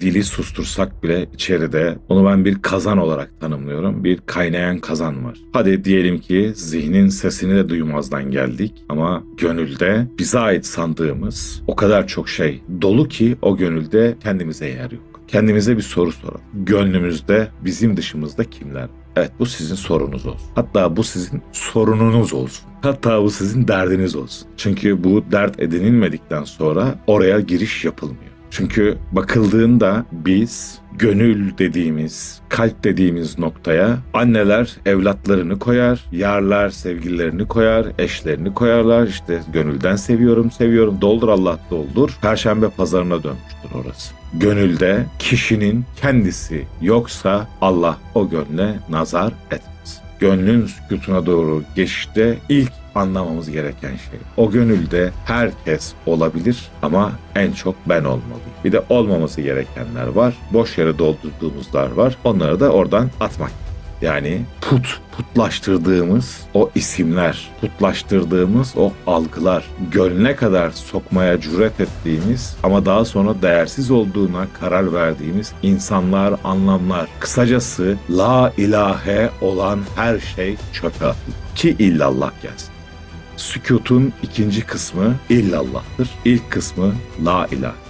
dili sustursak bile içeride onu ben bir kazan olarak tanımlıyorum. Bir kaynayan kazan var. Hadi diyelim ki zihnin sesini de duymazdan geldik ama gönülde bize ait sandığımız o kadar çok şey dolu ki o gönülde kendimize yer yok. Kendimize bir soru soralım. Gönlümüzde bizim dışımızda kimler? Evet bu sizin sorunuz olsun. Hatta bu sizin sorununuz olsun. Hatta bu sizin derdiniz olsun. Çünkü bu dert edinilmedikten sonra oraya giriş yapılmıyor. Çünkü bakıldığında biz gönül dediğimiz, kalp dediğimiz noktaya anneler evlatlarını koyar, yarlar sevgililerini koyar, eşlerini koyarlar. İşte gönülden seviyorum, seviyorum, doldur Allah doldur. Perşembe pazarına dönmüştür orası. Gönülde kişinin kendisi yoksa Allah o gönle nazar etmez. Gönlün sükutuna doğru geçişte ilk anlamamız gereken şey. O gönülde herkes olabilir ama en çok ben olmalıyım. Bir de olmaması gerekenler var. Boş yere doldurduğumuzlar var. Onları da oradan atmak. Yani put, putlaştırdığımız o isimler, putlaştırdığımız o algılar, gönlüne kadar sokmaya cüret ettiğimiz ama daha sonra değersiz olduğuna karar verdiğimiz insanlar, anlamlar. Kısacası la ilahe olan her şey çöpe. Ki illallah gelsin. Sükutun ikinci kısmı illallah'tır. İlk kısmı la ilahe.